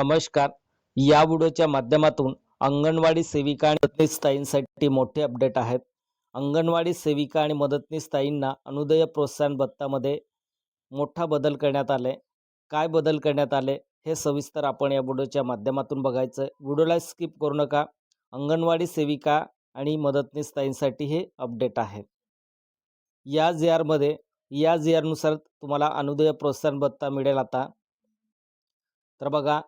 नमस्कार. या व्हिडिओच्या माध्यमातून अंगणवाडी सेविका आणि मदतनीस ताईंसाठी मोठे अपडेट आहेत. अंगणवाडी सेविका आणि मदतनीस ताईंना अनुदय प्रोत्साहन भत्तामध्ये मोठा बदल करण्यात आले काय बदल करण्यात आले हे सविस्तर आपण या व्हिडिओच्या माध्यमातून बघायचं आहे व्हिडिओला स्किप करू नका. अंगणवाडी सेविका आणि मदतनीस ताईंसाठी हे अपडेट आहे. या जी आरमध्ये या जी आरनुसार तुम्हाला अनुदय प्रोत्साहन भत्ता मिळेल आता. तर बघा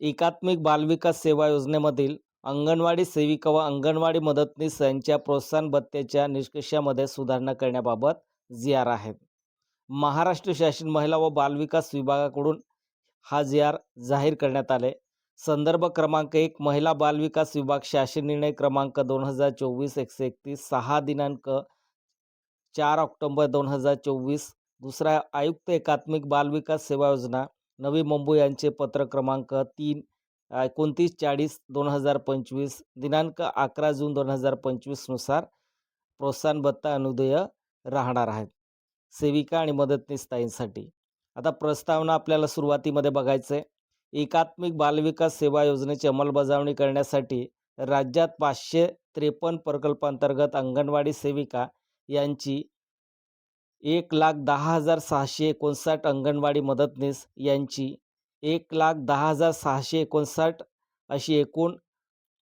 एकात्मिक बालविकास सेवा योजनेमधील अंगणवाडी सेविका व अंगणवाडी मदतनीस यांच्या प्रोत्साहन भत्त्याच्या निष्कर्षामध्ये सुधारणा करण्याबाबत जी आर आहेत महाराष्ट्र शासन महिला व बालविकास विभागाकडून हा जी आर जाहीर करण्यात आले. संदर्भ क्रमांक एक महिला बालविकास विभाग शासन निर्णय क्रमांक दोन हजार चोवीस एकशे एकतीस सहा दिनांक चार ऑक्टोंबर दोन हजार चोवीस दुसरा आयुक्त एकात्मिक बालविकास सेवा योजना नवी मुंबई यांचे पत्र क्रमांक तीन एकोणतीस चाळीस दोन हजार पंचवीस दिनांक अकरा जून दोन हजार पंचवीसनुसार प्रोत्साहन भत्ता अनुदय राहणार आहेत. सेविका आणि मदतनीस ताईंसाठी. आता प्रस्तावना आपल्याला सुरुवातीमध्ये बघायचं आहे एकात्मिक बालविकास सेवा योजनेची अंमलबजावणी करण्यासाठी राज्यात पाचशे त्रेपन्न प्रकल्पांतर्गत अंगणवाडी सेविका यांची एक लाख दहा हजार सहाशे एकोणसाठ अंगणवाडी मदतनीस यांची एक लाख दहा हजार सहाशे एकोणसाठ अशी एकूण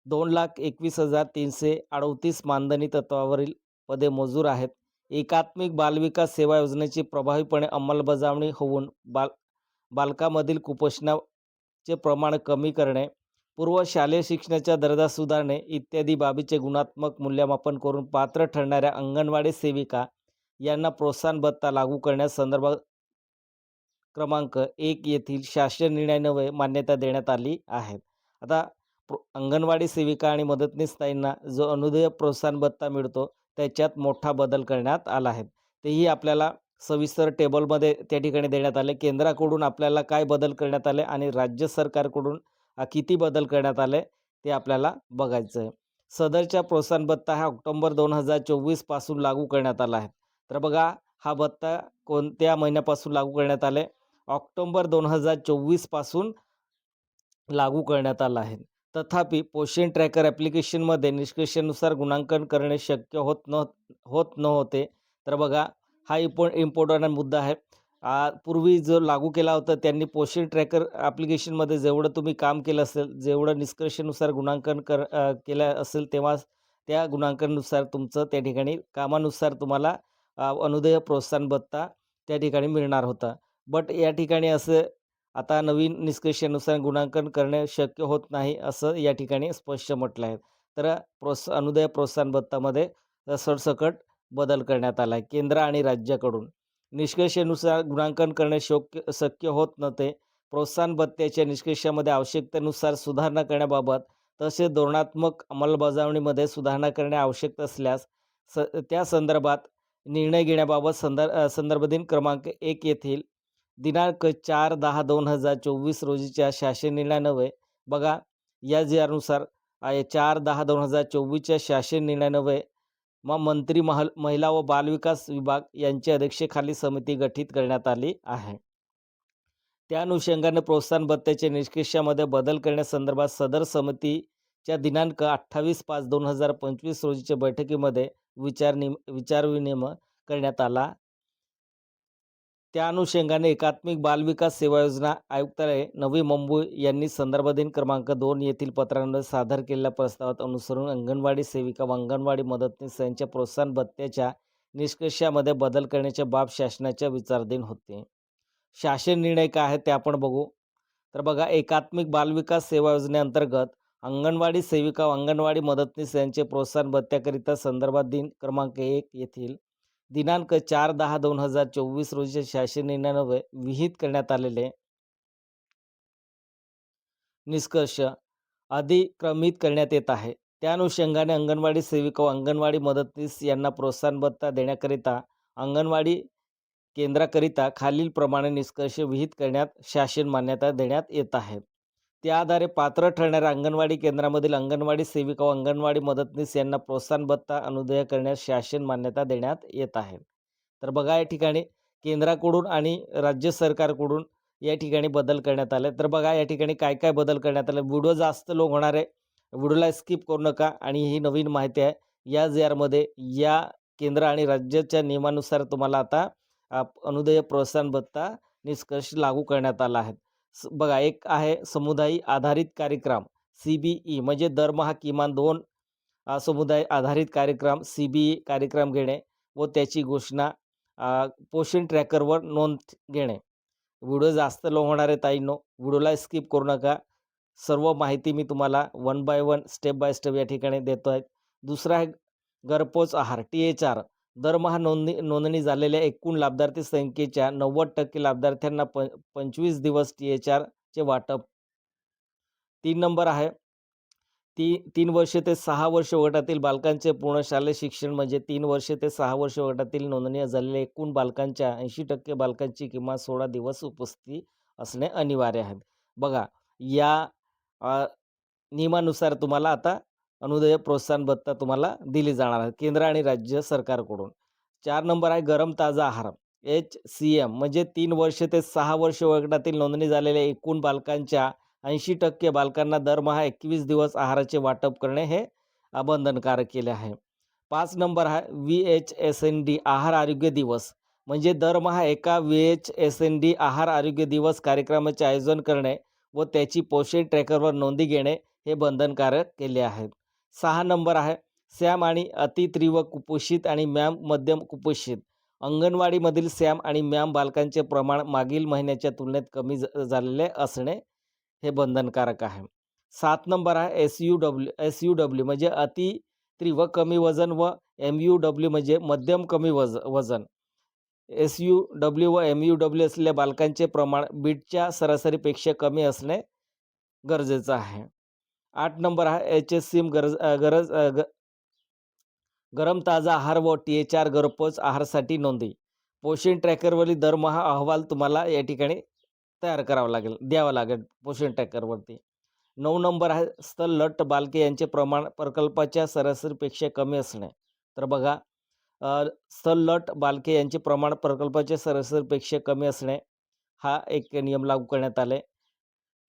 दोन लाख एकवीस हजार तीनशे अडतीस मानधनी तत्वावरील पदे मजूर आहेत. एकात्मिक बालविकास सेवा योजनेची प्रभावीपणे अंमलबजावणी होऊन बाल बालकामधील कुपोषणाचे प्रमाण कमी करणे पूर्व शालेय शिक्षणाच्या दर्जा सुधारणे इत्यादी बाबीचे गुणात्मक मूल्यमापन करून पात्र ठरणाऱ्या अंगणवाडी सेविका यांना प्रोत्साहन भत्ता लागू करण्यासंदर्भात क्रमांक एक येथील शासकीय निर्णयान्वये मान्यता देण्यात आली आहे. आता प्रो अंगणवाडी सेविका आणि मदतनीस ताईंना जो अनुदय प्रोत्साहन भत्ता मिळतो त्याच्यात मोठा बदल करण्यात आला आहे. तेही आपल्याला सविस्तर टेबलमध्ये त्या ठिकाणी देण्यात आले. केंद्राकडून आपल्याला काय बदल करण्यात आले आणि राज्य सरकारकडून किती बदल करण्यात आले ते आपल्याला बघायचं आहे सदरच्या प्रोत्साहन भत्ता हा ऑक्टोंबर दोन हजार चोवीसपासून लागू करण्यात आला आहे. तर बघा हा भत्ता कोणत्या महिन्यापासून लागू करण्यात आले ऑक्टोंबर दोन हजार चोवीसपासून लागू करण्यात आला आहे. तथापि पोषण ट्रॅकर ॲप्लिकेशनमध्ये निष्कर्षानुसार गुणांकन करणे शक्य होत न होत नव्हते. तर बघा हा इम्पो इम्पॉर्टंट मुद्दा आहे. पूर्वी जो लागू केला होता त्यांनी पोषण ट्रॅकर ॲप्लिकेशनमध्ये जेवढं तुम्ही काम केलं असेल जेवढं निष्कर्षानुसार गुणांकन कर केलं असेल तेव्हा त्या गुणांकनानुसार तुमचं त्या ठिकाणी कामानुसार तुम्हाला अनुदय प्रोत्साहन भत्ता त्या ठिकाणी मिळणार होता. बट या ठिकाणी असं आता नवीन निष्कर्षानुसार गुणांकन करणे शक्य होत नाही असं या ठिकाणी स्पष्ट म्हटलं आहे तर प्रोत्स अनुदय प्रोत्साहन भत्तामध्ये सरसकट बदल करण्यात आला आहे केंद्र आणि राज्याकडून. निष्कर्षानुसार गुणांकन करणे शक्य शक्य होत नव्हते. प्रोत्साहन भत्त्याच्या निष्कर्षामध्ये आवश्यकतेनुसार सुधारणा करण्याबाबत तसेच धोरणात्मक अंमलबजावणीमध्ये सुधारणा करणे आवश्यक असल्यास स त्या संदर्भात निर्णय घेण्याबाबत संदर् संदर्भ दिन क्रमांक एक येथील दिनांक चार दहा दोन हजार चोवीस रोजीच्या शासन निर्णयान्वये बघा या जी चार दहा दोन हजार चोवीसच्या शासन निर्णयान्वये मग मंत्री महल महिला व बालविकास विभाग यांच्या अध्यक्षेखाली समिती गठीत करण्यात आली आहे. त्या अनुषंगाने प्रोत्साहन भत्त्याच्या निष्कर्षामध्ये बदल करण्यासंदर्भात सदर समितीच्या दिनांक अठ्ठावीस पाच दोन हजार पंचवीस रोजीच्या बैठकीमध्ये विचारनि विचारविनिमय करण्यात आला. त्या अनुषंगाने एकात्मिक बालविकास सेवा योजना आयुक्तालय नवी मुंबई यांनी संदर्भ दिन क्रमांक दोन येथील पत्रांमध्ये सादर केलेल्या प्रस्तावात अनुसरून अंगणवाडी सेविका व अंगणवाडी मदतनीस यांच्या प्रोत्साहन भत्त्याच्या निष्कर्षामध्ये बदल करण्याच्या बाब शासनाच्या विचारधीन होते. शासन निर्णय काय आहे ते आपण बघू. तर बघा एकात्मिक बालविकास सेवा योजनेअंतर्गत अंगणवाडी सेविका अंगणवाडी मदतनीस यांचे प्रोत्साहन भत्त्याकरिता संदर्भात दिन क्रमांक एक येथील दिनांक चार दहा दोन हजार चोवीस रोजी शासन निर्णयान्वये विहित करण्यात आलेले. निष्कर्ष अधिक्रमित करण्यात येत आहे. त्या अनुषंगाने अंगणवाडी सेविका व अंगणवाडी मदतनीस यांना प्रोत्साहन भत्ता देण्याकरिता अंगणवाडी केंद्राकरिता खालीलप्रमाणे निष्कर्ष विहित करण्यात शासन मान्यता देण्यात येत आहे. त्या आधारे पात्र ठरणाऱ्या अंगणवाडी केंद्रामधील अंगणवाडी सेविका व अंगणवाडी मदतनीस यांना प्रोत्साहन भत्ता अनुदय करण्यास शासन मान्यता देण्यात येत आहे. तर बघा या ठिकाणी केंद्राकडून आणि राज्य सरकारकडून या ठिकाणी बदल करण्यात आले. तर बघा या ठिकाणी काय काय बदल करण्यात आले? व्हिडिओ जास्त लोक होणार आहे. व्हिडिओला स्किप करू नका. आणि ही नवीन माहिती आहे. या जे आरमध्ये या केंद्र आणि राज्याच्या नियमानुसार तुम्हाला आता अनुदय प्रोत्साहन भत्ता निष्कर्ष लागू करण्यात आला आहे. बघा एक आहे समुदाय आधारित कार्यक्रम सी बी ई म्हणजे दरमहा किमान दोन समुदाय आधारित कार्यक्रम सी बी ई कार्यक्रम घेणे व त्याची घोषणा पोषण ट्रॅकरवर नोंद घेणे. व्हिडिओ जास्त लो होणार आहे ताईंनो व्हिडिओला स्किप करू नका. सर्व माहिती मी तुम्हाला one by one step by step या ठिकाणी देतो आहे दुसरा आहे घरपोच आहार टी एच आर. दरमहा नोंदणी नोंदणी झालेल्या एकूण लाभार्थी संख्येच्या नव्वद टक्के लाभार्थ्यांना प पंचवीस दिवस टी एच आरचे वाटप. तीन नंबर आहे. ती तीन वर्ष ते सहा वर्ष गटातील बालकांचे पूर्ण शालेय शिक्षण म्हणजे तीन वर्ष ते सहा वर्ष गटातील नोंदणी झालेल्या एकूण बालकांच्या ऐंशी टक्के बालकांची किमान सोळा दिवस उपस्थिती असणे अनिवार्य आहे. बघा या नियमानुसार तुम्हाला आता अनुदय प्रोत्साहन भत्ता तुम्हाला दिली जाणार आहे केंद्र आणि राज्य सरकारकडून. चार नंबर आहे गरम ताजा आहार. एच सी एम म्हणजे तीन वर्ष ते सहा वर्ष वयोगटातील नोंदणी झालेल्या एकूण बालकांच्या ऐंशी टक्के बालकांना दरमहा एकवीस दिवस आहाराचे वाटप करणे हे अबंधनकारक बंधनकारक केले आहे. पाच नंबर आहे V H S N D आहार आरोग्य दिवस. म्हणजे दरमहा एका V H S N D आहार आरोग्य दिवस कार्यक्रमाचे आयोजन करणे व त्याची पोषण ट्रॅकरवर नोंदी घेणे हे बंधनकारक केले आहेत सहा नंबर आहे. सॅम आणि अतितीव्र कुपोषित आणि मॅम मध्यम कुपोषित. अंगणवाडीमधील सॅम आणि मॅम बालकांचे प्रमाण मागील महिन्याच्या तुलनेत कमी झालेले असणे हे बंधनकारक आहे. सात नंबर आहे S U W S U W म्हणजे अति तीव्र कमी वजन व एम यू डब्ल्यू म्हणजे मध्यम कमी वज वजन. एस यू डब्ल्यू व एम यू डब्ल्यू असलेल्या बालकांचे प्रमाण बीटच्या सरासरीपेक्षा कमी असणे गरजेचं आहे. आठ नंबर आहे एच एस सीम गरज गरज ग गरम ताजा आहार व टी एच आर घरपोच आहारसाठी नोंदी पोषण ट्रॅकरवरील दरमहा अहवाल तुम्हाला या ठिकाणी तयार करावा लागेल द्यावा लागेल पोषण ट्रॅकरवरती. नऊ नंबर आहे स्थल लट बालके यांचे प्रमाण प्रकल्पाच्या सरासरीपेक्षा कमी असणे. तर बघा स्थल लट बालके यांचे प्रमाण प्रकल्पाच्या सरासरीपेक्षा कमी असणे हा एक नियम लागू करण्यात आले.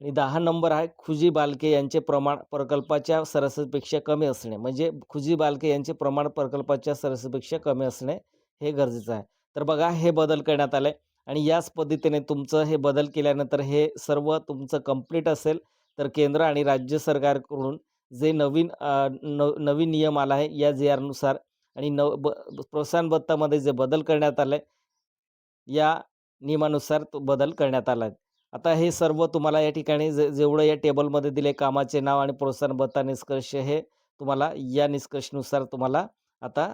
आणि दहा नंबर आहे खुजी बालके यांचे प्रमाण प्रकल्पाच्या सरासरीपेक्षा कमी असणे. म्हणजे खुजी बालके यांचे प्रमाण प्रकल्पाच्या सरासरीपेक्षा कमी असणे हे गरजेचं आहे. तर बघा हे बदल करण्यात आले आणि याच पद्धतीने तुमचं हे बदल केल्यानंतर हे सर्व तुमचं कंप्लीट असेल तर केंद्र आणि राज्य सरकारकडून जे नवीन न नवीन नियम आला आहे या जे आरनुसार आणि नव ब प्रोत्साहन भत्तामध्ये जे बदल करण्यात आले या नियमानुसार तो बदल करण्यात आला आहे. आता हे सर्व तुम्हाला या ठिकाणी जे जेवढं या टेबलमध्ये दिले कामाचे नाव आणि प्रोत्साहन भत्ता निष्कर्ष हे तुम्हाला या निष्कर्षनुसार तुम्हाला आता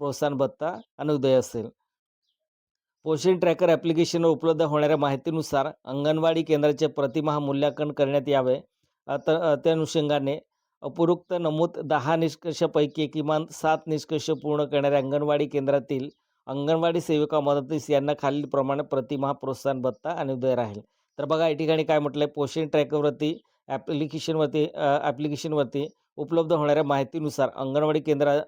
प्रोत्साहन भत्ता अनुदय असेल. पोषण ट्रॅकर ॲप्लिकेशनवर उपलब्ध होणाऱ्या माहितीनुसार अंगणवाडी केंद्राचे प्रतिमाह मूल्यांकन करण्यात यावे. तर अ, त्या अनुषंगाने उपरोक्त नमूद दहा निष्कर्षापैकी किमान सात निष्कर्ष पूर्ण करणाऱ्या अंगणवाडी केंद्रातील अंगणवाडी सेविका मदतीस यांना खालीलप्रमाणे प्रतिमाह प्रोत्साहन भत्ता अनुदय राहील. तर बघा या ठिकाणी काय म्हटलं आहे पोषण ट्रॅकवरती ॲप्लिकेशनवरती ॲप्लिकेशनवरती उपलब्ध होणाऱ्या माहितीनुसार अंगणवाडी केंद्र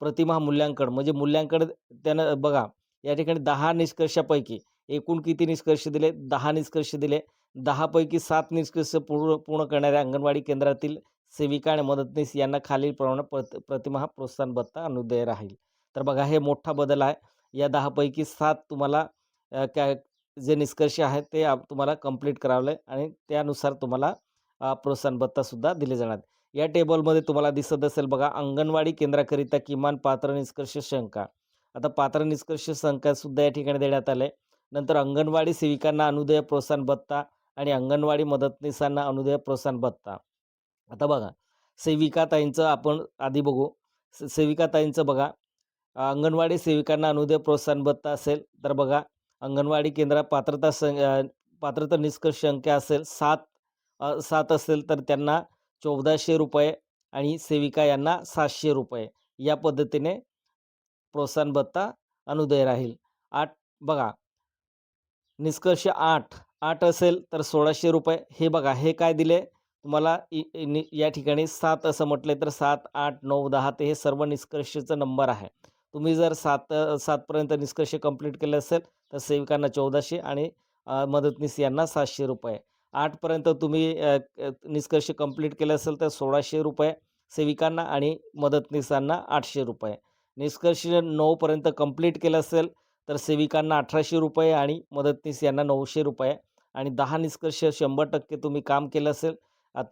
प्रतिमा मूल्यांकन म्हणजे मूल्यांकन त्यानं बघा या ठिकाणी दहा निष्कर्षापैकी एकूण किती निष्कर्ष दिले? दहा निष्कर्ष दिले. दहापैकी सात निष्कर्ष पूर्ण पूर्ण करणाऱ्या अंगणवाडी केंद्रातील सेविका आणि मदतनीस यांना खालीलप्रमाणे प्रत प्रतिमा प्रोत्साहन भत्ता अनुदय राहील. तर बघा हे मोठा बदल आहे. या दहापैकी सात तुम्हाला कॅ काय जे निष्कर्ष आहेत ते तुम्हाला कंप्लीट करावं आहे आणि त्यानुसार तुम्हाला प्रोत्साहन भत्तासुद्धा दिले जाणार. या टेबलमध्ये तुम्हाला दिसत असेल बघा अंगणवाडी केंद्राकरिता किमान पात्र निष्कर्ष शंका. आता पात्र निष्कर्ष शंकासुद्धा या ठिकाणी देण्यात आले नंतर अंगणवाडी सेविकांना अनुदय प्रोत्साहन भत्ता आणि अंगणवाडी मदतनीसांना अनुदय प्रोत्साहन भत्ता. आता बघा सेविकाताईंचं आपण आधी बघू. से सेविकाताईंचं बघा अंगणवाडी सेविकांना अनुदय प्रोत्साहन भत्ता असेल तर बघा अंगणवाडी केंद्रात पात्रता सं पात्रता निष्कर्ष संख्या असेल सात सात असेल तर त्यांना चौदाशे रुपये आणि सेविका यांना सातशे रुपये. या पद्धतीने प्रोत्साहन भत्ता अनुदय राहील. आठ बघा. निष्कर्ष आठ आठ असेल तर सोळाशे रुपये. हे बघा हे काय दिले? तुम्हाला इ या ठिकाणी सात असं म्हटलं तर सात आठ नऊ दहा ते हे सर्व निष्कर्षचं नंबर आहे. तुम्ही जर सात सातपर्यंत निष्कर्ष कंप्लीट केले असेल तर सेविकांना चौदाशे आणि मदतनीस यांना सातशे रुपये. आठपर्यंत तुम्ही निष्कर्ष कंप्लीट केला असेल तर सोळाशे रुपये. सेविकांना आणि मदतनीसांना आठशे रुपये. निष्कर्ष नऊपर्यंत कंप्लीट केलं असेल तर सेविकांना अठराशे रुपये आणि मदतनीस यांना नऊशे रुपये. आणि दहा निष्कर्ष शंभर टक्के तुम्ही काम केलं असेल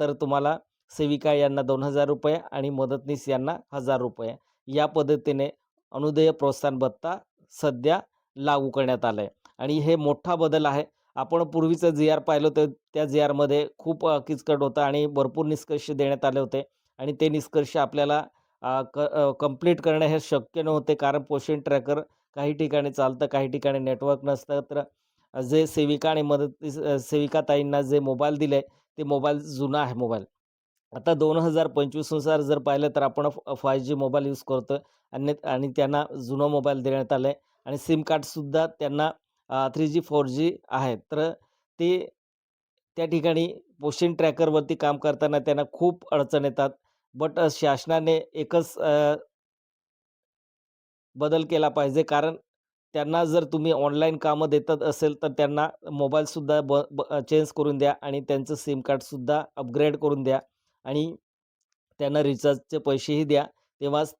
तर तुम्हाला सेविका यांना दोन हजार रुपये आणि मदतनीस यांना हजार रुपये. या पद्धतीने अनुदय प्रोत्साहन भत्ता सध्या लागू करण्यात आलं आहे आणि हे मोठा बदल आहे. आपण पूर्वीचं जी आर पाहिलं होतं. त्या जी आरमध्ये खूप किचकट होतं आणि भरपूर निष्कर्ष देण्यात आले होते. आणि ते निष्कर्ष आपल्याला क कंप्लीट करणं हे शक्य नव्हते. कारण पोषण ट्रॅकर काही ठिकाणी चालतं काही ठिकाणी नेटवर्क नसतं. तर जे सेविका आणि मदत सेविकाताईंना जे मोबाईल दिले ते मोबाईल जुना आहे मोबाईल आता दोन हजार पंचवीसनुसार जर पाहिलं तर आपण फाय जी मोबाईल यूज करतो आणि आणि त्यांना जुनं मोबाईल देण्यात आलं आहे आणि सिम कार्डसुद्धा त्यांना थ्री जी फोर जी आहे तर ते त्या ठिकाणी पोषण ट्रॅकरवरती काम करताना त्यांना खूप अडचण येतात. बट शासनाने एकच बदल केला पाहिजे. कारण त्यांना जर तुम्ही ऑनलाईन कामं देतात असेल तर त्यांना मोबाईलसुद्धा ब ब चेंज करून द्या. आणि त्यांचं सिम कार्डसुद्धा अपग्रेड करून द्या. आणि त्यांना रिचार्जचे पैसेही द्या. तेव्हाच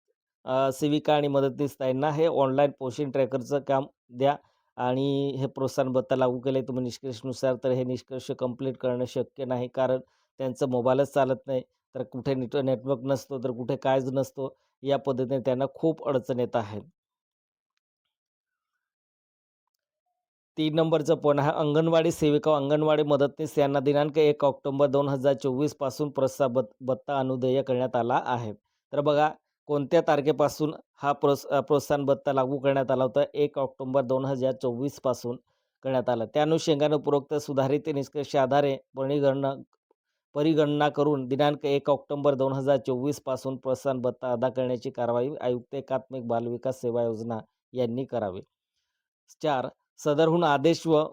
सेविका आणि मदतनीस ताईंना हे ऑनलाईन पोषण ट्रॅकरचं काम द्या आणि हे प्रोत्साहन भत्ता लागू केले तुम्ही निष्कर्षनुसार तर हे निष्कर्ष कंप्लीट करणं शक्य नाही कारण त्यांचं मोबाईलच चालत नाही. तर कुठे नेट नेटवर्क नसतो तर कुठे कायच नसतो या पद्धतीने त्यांना खूप अडचण येत आहेत. तीन नंबरचं पॉईंट हा अंगणवाडी सेविका व अंगणवाडी मदतनीस यांना दिनांक एक ऑक्टोंबर दोन हजार चोवीसपासून प्रोत्साहन बत भत्ता अनुदेय करण्यात आला आहे. तर बघा कोणत्या तारखेपासून हा प्रोस प्रोत्साहन भत्ता लागू करण्यात आला होता? एक ऑक्टोंबर दोन हजार चोवीसपासून करण्यात आला. त्या अनुषंगाने उपरोक्त सुधारित निष्कर्ष आधारे परिगणना परिगणना करून दिनांक एक ऑक्टोबर दोन हजार चोवीसपासून प्रोत्साहन भत्ता अदा करण्याची कारवाई आयुक्त एकात्मिक बालविकास सेवा योजना यांनी करावी. चार सदरहून आदेश व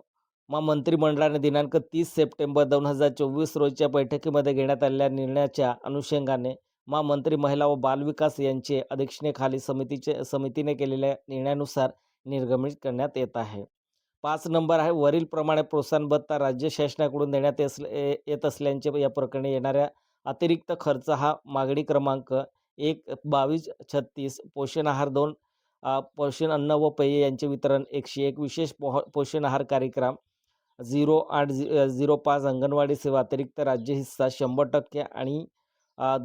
मा मंत्रिमंडळाने दिनांक तीस सप्टेंबर दोन हजार चोवीस रोजच्या बैठकीमध्ये घेण्यात आलेल्या निर्णयाच्या अनुषंगाने मा मंत्री महिला व बालविकास यांचे अध्यक्षतेखाली समितीचे समितीने केलेल्या निर्णयानुसार निर्गमित करण्यात येत आहे. पाच नंबर आहे वरीलप्रमाणे प्रोत्साहन भत्ता राज्य शासनाकडून देण्यात येस येत असल्याचे या प्रकरणी येणाऱ्या अतिरिक्त खर्च हा मागणी क्रमांक एक बावीस छत्तीस पोषण आहार दोन पोषण अन्न व पेय यांचे वितरण एकशे एक विशेष पोह पोषण आहार कार्यक्रम झिरो आठ झि झिरो पाच अंगणवाडी सेवा अतिरिक्त राज्य हिस्सा शंभर टक्के आणि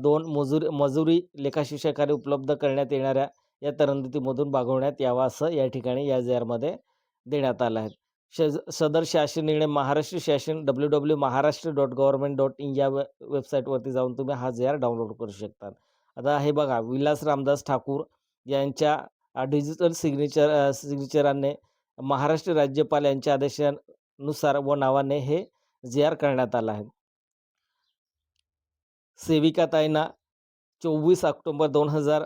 दोन मजुरी मजुरी लेखाशिक्षकाने उपलब्ध करण्यात येणाऱ्या या तरंदतीमधून भागवण्यात यावा असं या ठिकाणी या जेअरमध्ये देण्यात आलं आहे. श सदर शासन निर्णय महाराष्ट्र शासन W W Maharashtra dot government dot in या वे वेबसाईटवरती जाऊन तुम्ही हा जे आर डाउनलोड करू शकता. आता हे बघा विलास रामदास ठाकूर यांच्या डिजिटल सिग्नेचर सिग्नेचराने महाराष्ट्र राज्यपाल यांच्या आदेशानुसार व नावाने हे जे आर करण्यात आलं आहे. सेविकाताईंना चोवीस ऑक्टोबर दोन हजार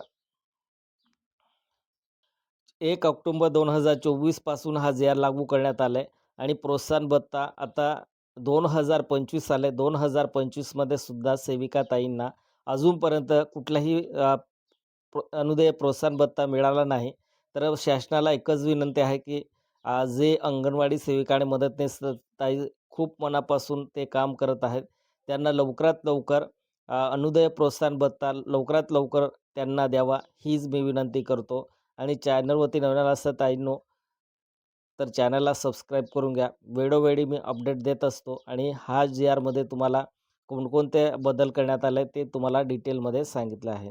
एक ऑक्टोबर दोन हजार चोवीसपासून हा जे आर लागू करण्यात आला आहे आणि प्रोत्साहन भत्ता आता दोन हजार पंचवीस आले दोन हजार पंचवीसमध्ये सुद्धा सेविकाताईंना अजूनपर्यंत कुठलाही अनुदय प्रोत्साहन भत्ता मिळाला नाही तर शासनाला एकच विनंती आहे की जे अंगणवाडी सेविका आणि मदतनीस ताई खूप मनापासून ते काम करत आहेत त्यांना लवकरात लवकर अनुदय प्रोत्साहन भत्ता लवकरात लवकर त्यांना द्यावा हीच मी विनंती करतो. आणि चॅनलवरती नवीन असं ताईंनो तर चॅनलला सबस्क्राईब करून घ्या. वेळोवेळी मी अपडेट देत असतो आणि हा जी आरमध्ये तुम्हाला कोणकोणते बदल करण्यात आले ते तुम्हाला डिटेलमध्ये सांगितलं आहे.